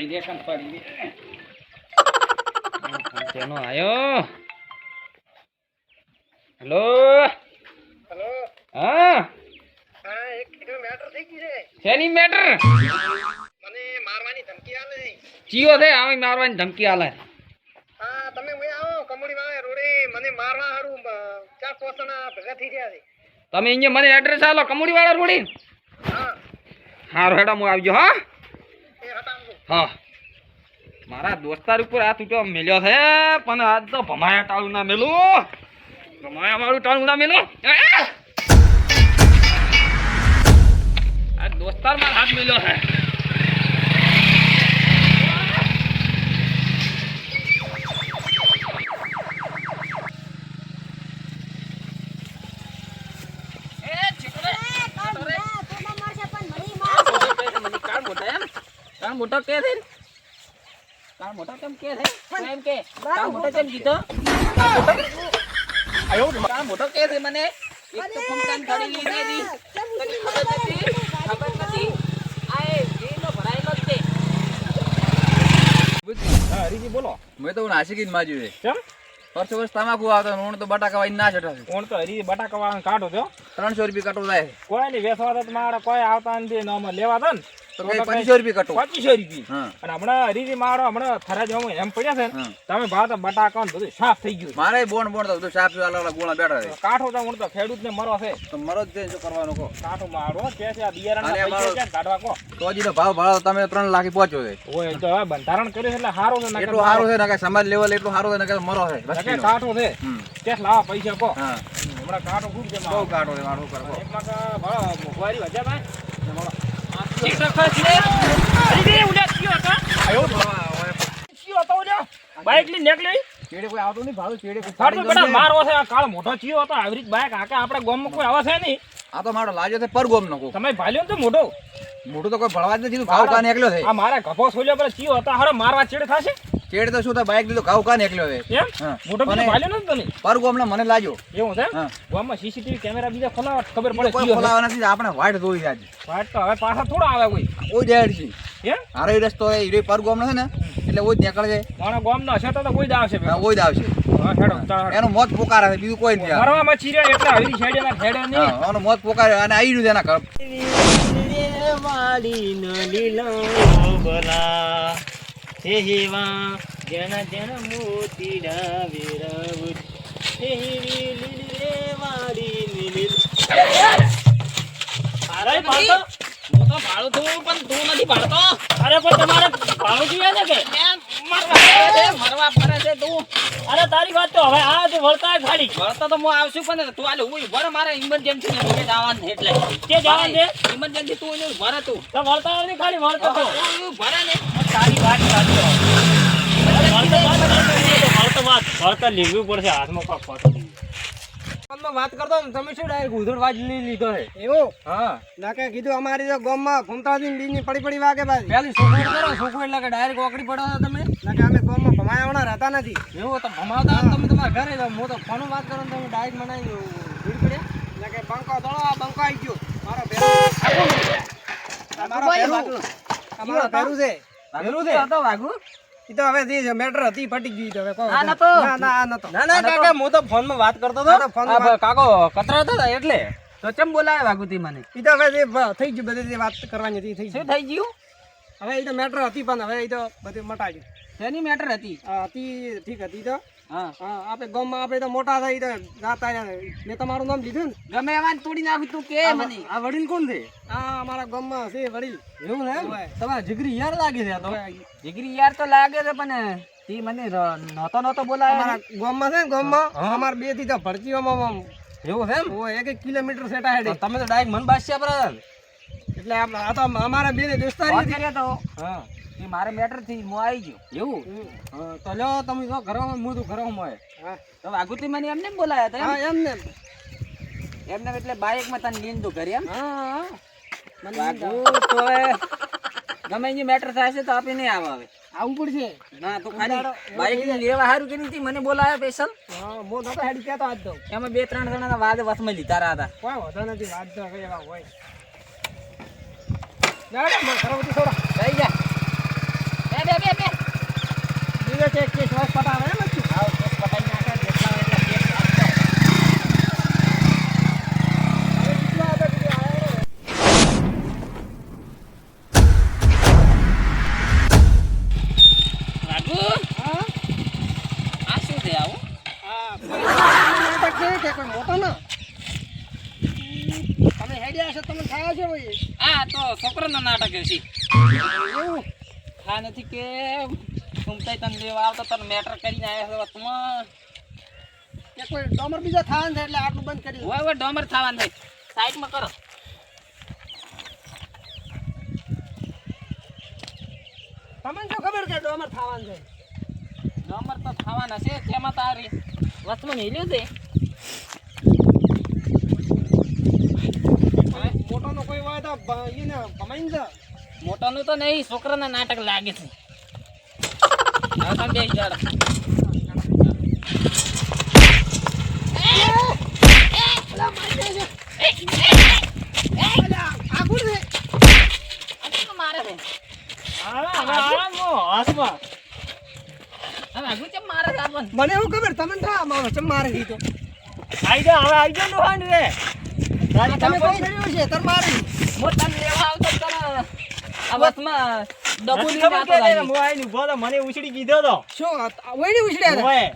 કંપાડી દે કંપાડી દે. તેનો આયો? હેલો? હેલો? હા? હા એક કીધું મેટર થઈ ગઈ છે. શેની મેટર મને મારવાની ધમકી આલે છે. ચિયો દે આવી મારવાની ધમકી આલે. હા તમે હું આવો કમોડી રોડે મને મારવા હારું ચાર પોસણા ભેગા થઈ ગયા છે. તમે અહીંયા મને એડ્રેસ આલો કમુડી વાળા રોડી? હા. હારો હેડા હું આવજો હા? હા. મારા દોસ્તાર ઉપર હાથ તૂટો મેલ્યો છે, પણ આજ તો ભમાયા ટાળું ના મેલું. ભમાયા વાળું ટાળું ના મેલું! આ દોસ્તાર મારા હાથ મેલ્યો છે એ, છીકરે. કાળ મોટા એમ કાળ મોટો કે છે તાર મોટો કેમ કે છે? એમ કે તાર મોટો કેમ મોટો આયો તાર મોટો કે છે મને? એક તો ફંક્શન કરી લીધી હતી તને ખબર નથી? ખબર નથી? આય એ જેનો ભરાયેલો જ છે. હા હરીજી બોલો. મેં તો નાસિકી માં છે. કેમ? વર્ષ વર્ષ તમાકુ આવતો હું તો બટાકા વાઈ ના છટા કોણ તો હરી બટાકા વાળા કાઢો છો. ત્રણસો રૂપિયા કાઢો થાય કોઈ નહીં વેસવા તો મારા કોઈ આવતા નથી લેવા તો ને. તો પચીસો રૂપિયા કટો. પચીસો રૂપિયા. અને હમણાં હરીજી મારો હમણાં થરાજ એમ પડ્યા છે ને તમે ભાવ તો બટાકા બધું સાફ થઈ ગયું મારે બોણ બોણ બધું સાફ અલગ અલગ બેઠા છે. કાઠો તો હું તો ખેડૂત ને મરો છે. તો મરો જ શું કરવાનું કહો? કાઠો મારો કે છે આ બિયારણ અને પૈસા અમારો- ક્યાં કાઢવા કો તો હજી ભાવ ભાવ તમે ત્રણ લાખ પહોંચ્યો છે. ઓય તો હવે બંધારણ કર્યું એટલે સારું છે એટલું સારું છે ને કે સમાજ લેવલ એટલું સારું છે ને કે મરો છે કાઠો છે. કે લાવા પૈસા કો હમણાં કાઠો ખૂબ છે બહુ કાઢો છે મારું કરો એક લાખ ભાડો મોંઘવારી વજ્યા ભાઈ. ને બાઈક ચેડે કોઈ આવતું નહીં ભાવ ચેડે કોઈ મારો છે આ કાળ મોટો ચિયો હતો આવી રીત બાઈક આકે આપણે ગામમાં કોઈ આવા છે નહીં. આ તો મારો લાજો છે પરગોમ નો કોઈ. તમે ભાલ્યો ને તો મોટો મોટું તો કોઈ ભળવા જ નથી ભાવ કા નીકળ્યો છે. આ મારા ગભો સોલ્યો પર ચિયો હતા હારો મારવા ચેડ થશે? ચેડે તો શું થાય બાઇક લીધો કાવ કા નીકળ્યો હવે? એમ? મોટો મને- બીજો ભાલ્યો નથી તને? પરગોમ ને મને લાગ્યો. એવું છે? ગામમાં સીસીટીવી કેમેરા બીજા ખોલાવા તો ખબર પડે કોઈ ખોલાવા નથી આપણે વાઈટ જોઈ જાય વાટ તો હવે પાછા થોડો આવે કોઈ. ઓય દેડ છે. એમ હારો રસ્તો એ રે પર ગોમ છે ને એટલે ઓય નીકળ નીકળે છે મારા ગામનો હશે તો તો કોઈ જ આવશે હા, ઓય જ આવશે. એનું મોત પોકાર છે બીજું કોઈ નથી આવે. મરવા મચી એટલે હવેલી સાઈડે ના હેડે નહીં. હા એનું મોત પોકારે અને આવી રહ્યું છે એના ઘર. અરે પાડતો હું તો ભાડું છું પણ તું નથી ભાડતો અરે પણ તમારે ભાડું જોઈએ છે કે? મરવા ફરે છે મરવા ફરે છે તું. અરે તારી વાત તો હવે આ તું વળતા ખાલી. વળતા તો હું આવશું પણ તું આલે હું ભર મારે ઇમરજન્સી ને મને જવાનું એટલે. કે જવાનું છે? ઇમરજન્સી તું એને ભરે તું. તો વળતા નથી ખાલી વળતો તો. ભરે ને. તારી વાત સાચો વળતા લેવું પડશે હાથમાં કાપ વાત કરતો ને તમે શું ડાયરેક્ટ ઉધડવા જ લઈ લીધો છે એવું? હા. ના કે કીધું અમારી તો ગામમાં ફૂમતાજી બીજની પડી પડી વાગે પાછી પેલી છોકરી કરો છોકરી એટલે કે ડાયરેક્ટ ઓકડી પડો છો તમે? ના કે અમે ગામમાં ભમાયાવણા રહેતા નથી. એવું તો ભમાવતા તમે તમારા ઘરે જાઓ. હું તો ફોન વાત કરો ને તમે ડાયરેક્ટ મને ભીડ પડ્યા ના કે બંકો દળો આ બંકો આવી ગયો. મારો ભેરું તમારો મારો ભેરું ભેરું છે. ભેરું છે? તો વાગુ ઈ તો હવે જે મેટર હતી ફટી ગઈ તો હવે કહો આ નતો? ના ના આ નતો. ના ના કાકા હું તો ફોનમાં વાત કરતો હતો. ફોન ફોનમાં કાકો કતરા હતા એટલે? તો ચમ બોલાય વાગુતી મને? ઈ તો હવે જે થઈ ગયું બધી વાત કરવાની હતી થઈ શું ગયું. થઈ ગયું? હવે ઈ તો મેટર હતી પણ હવે ઈ તો બધું મટાડ્યું. શેની મેટર હતી? હતી ઠીક હતી તો. હા. હા આપણે ગામમાં આપણે તો મોટા થઈ તો જાતા મેં તમારું નામ લીધું ને? ગમે એવા તોડી નાખી તું કે મને? આ વડીલ કોણ છે? આ અમારા ગામમાં છે વડીલ. એવું ને. તમારે જીગરી યાર લાગે છે તો. જીગરી યાર તો લાગે છે પણ તી મને નહોતો નહોતો બોલાય. અમારા ગામમાં છે ને ગામમાં. અમાર બેથી તો ભરતીઓમાં એવું છે એમ? હોય એક એક કિલોમીટર સેટા હેડે તમે તો ડાયરેક્ટ મન બાસ્યા બ્રધર એટલે આ તો અમારા બે દોસ્તારી. તો. હા. એ મારે મેટરથી હું આવી ગયો. એવું? તો લ્યો તમે જો ઘરે હું તો ઘરમાં હોય. તો વાઘુતી મને એમને બોલાયા હતા એમને એમ? ને એમને. એટલે બાઈકમાં તને લીન તું ઘરે એમ તો ગમે જે મેટર થાય છે તો આપી નહીં આવે હવે. આવું પડશે. ના તો ખાલી બાઇક ને લેવા હારું કે નથી મને બોલાયા સ્પેશલ હા નતો હેડી કહેતો આજ તો. એમાં બે ત્રણ જણા વાદ વસમાં લીધા રહ્યા હતા. કોઈ વધો નથી વાત તો એવા હોય. ના ના મને ખરાબ થોડા થઈ એ બે બે બે. છે એક કેસ વાસ પટાવે એમ જ. આવો કેસ પટાઈ નાખે જેટલા હોય મોટો ના? તમે હેડ્યા છો તમે થાય છો ભાઈ. આ તો છોકરાના નાટક છે. એવું? આ નથી કે ઘૂમતાય તને લેવા આવતો તને મેટર કરીને આવ્યા છો વચમાં. કે કોઈ ડોમર બીજા થાય છે એટલે આટલું બંધ કરી હોય હોય ડોમર થવાનું થાય સાઈડમાં કરો. તમને શું ખબર કે ડોમર થવાનું છે? ડોમર તો થવાના છે તેમાં તારી વચમાં હિલ્યું છે. મોટોનો કોઈ હોય તો એને ભમાઈને જા. મોટાનું તો નહીં છોકરાના નાટક લાગે છે. તમે બે છે? મારે છે હવે આગળ ચમ મારે છે આવી મને હવે આવી મારો ચમ તમે કોઈ છે? તાર મારે. હું તને લેવા આવતો તને આ વચમાં ડબુલી નાતો લાગી. મને ઉછળી કીધો તો. શું આ- આ વળી ઓય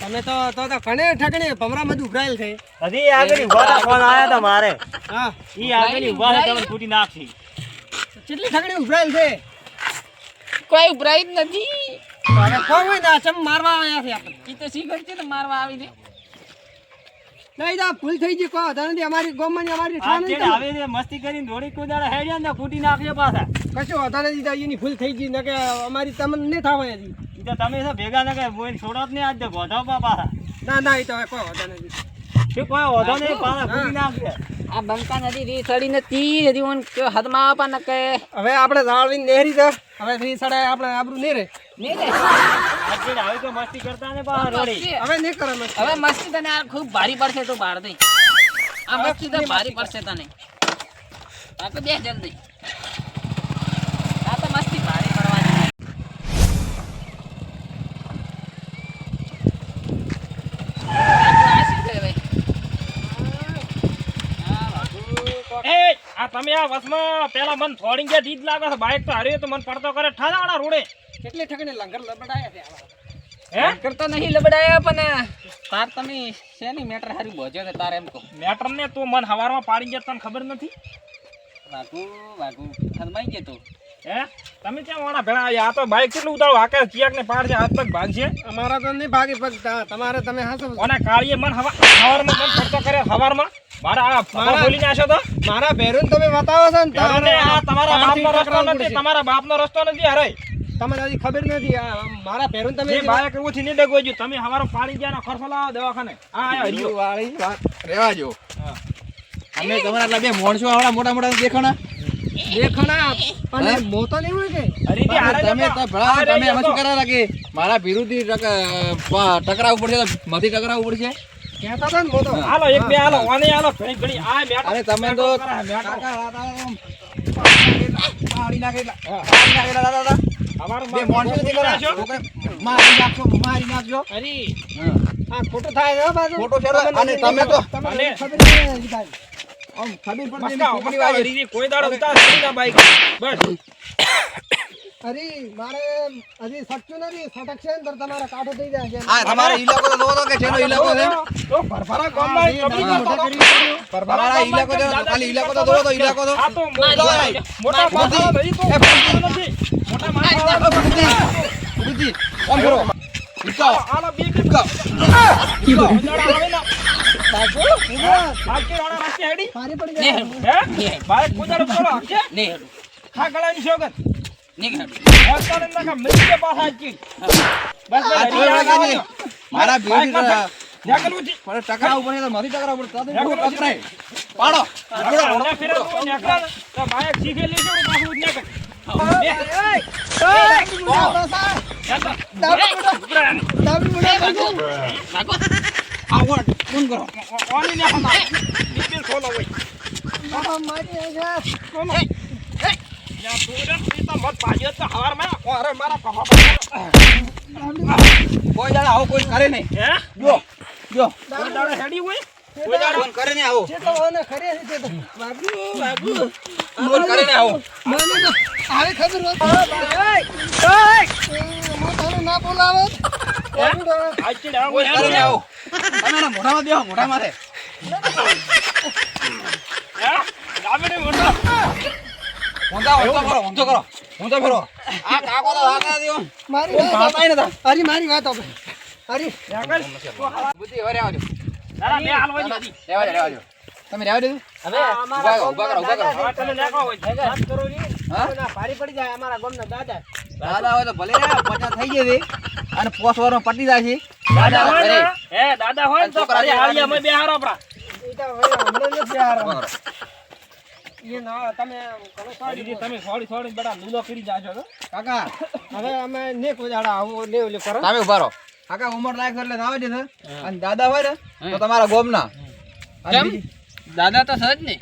તમે તો તો તો ઘણે ઠકણે ભમરા માં ઉભરાયેલ છે. હજી આગળ ઊભા રાખવાના આયા તા મારે. હા. ઈ આગળ ઊભા રહે તમને તૂટી નાખી કેટલી ઠકણી ઉભરાયેલ છે? કોઈ ઉભરાઈ જ નથી. તો હવે હોય ને ચમ મારવા આવ્યા છે આપણે. ઈ તો શીખર છે ને મારવા આવી છે? નહીં તો આ ભૂલ થઈ ગઈ કહો અમારી ગોમમાં અમારી ઠાણ આવે છે મસ્તી કરીને દોડી કુદાડે હેડ્યા ને ફૂટી નાખજો પાછા. કશું વાંધો નથી તો એની ભૂલ થઈ ગઈ ને કે અમારી તમને નહીં થવા હતી ઈ તો તમે છે ભેગા ના બોઈને છોડો જ નહીં આજ તો ગોઠવ પાછા. ના ના એ તો હવે કોઈ વાંધો નથી. શું કોઈ વધો નહીં પાછા આ બંકા નદી રી સડીને તી હજી ઓન કે હદમાં આપા ન કે. હવે આપણે જાળવીને નેહરી તો હવે રી સડાય આપણે આબરું નહીં રે નહીં રે આ ચેડ આવે તો મસ્તી કરતા ને પાછા રોડી. હવે નહીં કરે મસ્તી. હવે મસ્તી તને આ ખૂબ ભારી પડશે તો બહાર દઈ. આ મસ્તી તો ભારી પડશે તને. આ બે જલ્દી આ તો મસ્તી ભારી પડવાની આ શું છે ભાઈ? એ આ તમે આ વસમાં પેલા મન થોડી ગયા જીત લાગે છે બાઈક તો હારી તો મન પડતો કરે. ઠાડા રોડે. કેટલી ઠકણી લંગર લબડાયા છે હે? કરતો નહીં લબડાયા પણ તાર તમે શેની મેટર હારી બોજો છે તારે એમ કહો. મેટર ને તું મન હવારમાં પાડી ગયા તને ખબર નથી? વાગુ વાગુ હદમાઈ ગયો તું. હે? તમે ક્યાં વાળા ભેળા આયા? આ તો બાઈક કેટલું ઉતાળું હાકે ચિયાક ને પાડ છે હાથ પગ ભાગ છે અમારા તો નહીં ભાગી પગ તમારે તમે હાસો અને કાળીએ મન હવા હવારમાં મન ફરતો કરે હવારમાં? મારા મારા- બોલી નાખ્યો તો? મારા ભેરું તમે બતાવો છો ને ત્યારે આ તમારા બાપનો રસ્તો નથી તમારા બાપનો રસ્તો નથી અરે. તમને હજી ખબર નથી મારા ભેરું તમે જે બાઈક એવું થી નહીં ડગવાઈ તમે હવારો પાડી ગયા ને ખર્ચો લાવો દવાખાને. આ આયો હરિયો. વાળી વાત. રહેવા જો અમે તમારા એટલા બે મોણસો આવડા મોટા મોટા દેખાણા? દેખણા? અને? મોતો નહીં હોય કે? હરીથી તમે તો ભલા તમે એમાં શું કરા કે મારા વિરુદ્ધ ટકરાવું પડશે તો મથી ટકરાવવું પડશે? કહેતા હતા ને હાલો એક બે હાલો વાને હાલો ઘણી ઘણી આ મેટર અરે તમે તો મેટર કરે, મેટર. કાકા, દાદા, આમ પાડી નાખેલા પાડી નાખેલા દાદા, દાદા. અમારું બે માથું માણસો નથી નાખ્યો. મારી નાખશો મારી નાખજો હા. થાય બાજુ ખોટું અને તમે તો અને- આમ ખબર પડતી ખોટી મસ્કા વાત. હરીથી કોઈ દાડો ઉતાર ના બાઈક બસ. અરે મારે હજી સટક્યું નથી. સટકશે ને તો કાઢો થઈ જાય છે. આ તમારો ઇલાકો તો જોવો કે શેનો ઇલાકો છે. તો ભરભરા ગામમાં કબડી કરતો હતો. કરી કર્યું. તમારા ઇલાકો છે ખાલી ઇલાકો તો જોવો તો ઇલાકો તો. આ તો મોટા તો. નથી. બુદ્ધિ ઓમ આલો બે. મરી રહ્યા આવો. છે. મારા. ટકરાય પાડો પાછું જ. આવડ ફોન કરો ઓની ને હમણાં. ડિટેલ ખોલો હોય. આ મારી છે. ખોલો. યા તું રે, તું મત પાડ્યો તો હવારમાં આખો હારે મારા કહો કોઈ દાડો આવો કોઈ કરે નહીં હે? જો જો કોઈ દાડો હેડી હોય? કોઈ દાડો? ફોન કરે ને આવો જે તો ઓને ખરે છે તો. બાબુ, બાબુ. ફોન કરે ને આવો ના, ના, ના. આવી ખબર હોત. એ, હું ના બોલાવે. આજ ચીડ આવો કરે ને આવો તમે એના મોઢામાં દેવા મોઢા મારે મારી વાત હવે હવે રહેવા દો તારા બે હાલ હોય બધી. રહેવા દો રહેવા દો તમે રહેવા ઊભા કરો ઊભા કરો ઊભા કરો હવે તને કરો ની. હા? ભારી પડી જાય અમારા ગામના દાદા. દાદા હોય તો ભલે રે પચાસ થઈ જશે અને પોસ વાર પટી જાય છે. દાદા હોય ને? હે દાદા હોય ને તો ઘરે હાળીએ અમે બે હારો આપણા. એ તો હવે હમણાં નથી હારા. ઊભા એ ના તમે કલો તમે થોડી થોડી બધા લૂલો કરી જાજો છો કાકા. હવે અમે ને કોજાડા આવો આવું લે ઓલું કરો. તમે ઊભા રહો. કાકા ઉંમર લાયક એટલે આવે છે ને અને દાદા હોય ને તો તમારા ગોમના. કેમ? દાદા તો સજ ને.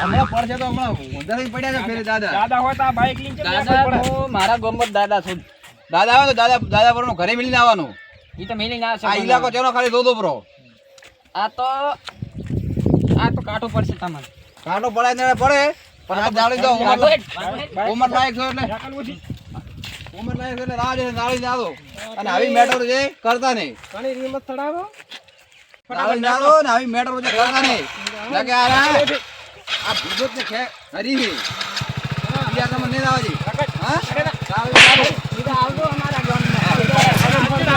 હમણાં પડશે તો હમણાં વધારે પડ્યા છે ફેરે દાદા. દાદા હોય તો આ બાઈક લઈને દાદા તો મારા ગમત દાદા છું. દાદા આવે તો દાદા દાદા પરનો ઘરે મિલીને આવવાનું. એ તો મિલીને આવશે આ ઇલાકો ચેનો ખાલી દોદો પરો. આ તો આ તો કાઠું પડશે તમને કાંટો પડાય ને પડે પણ આ જાળી દો ઉમર લાયક છો એટલે. ઉમર લાયક છો એટલે જોઈને દાડી જાદો અને આવી મેટર છે કરતા નહીં. ઘણી રીમત ચડાવો આવી મેટર. છે કરતા નહીં. લાગે આ આ ભૂગત ને ખે હરી બીજા તમે નહીં આવજી હા? આવજો અમારા ગામમાં.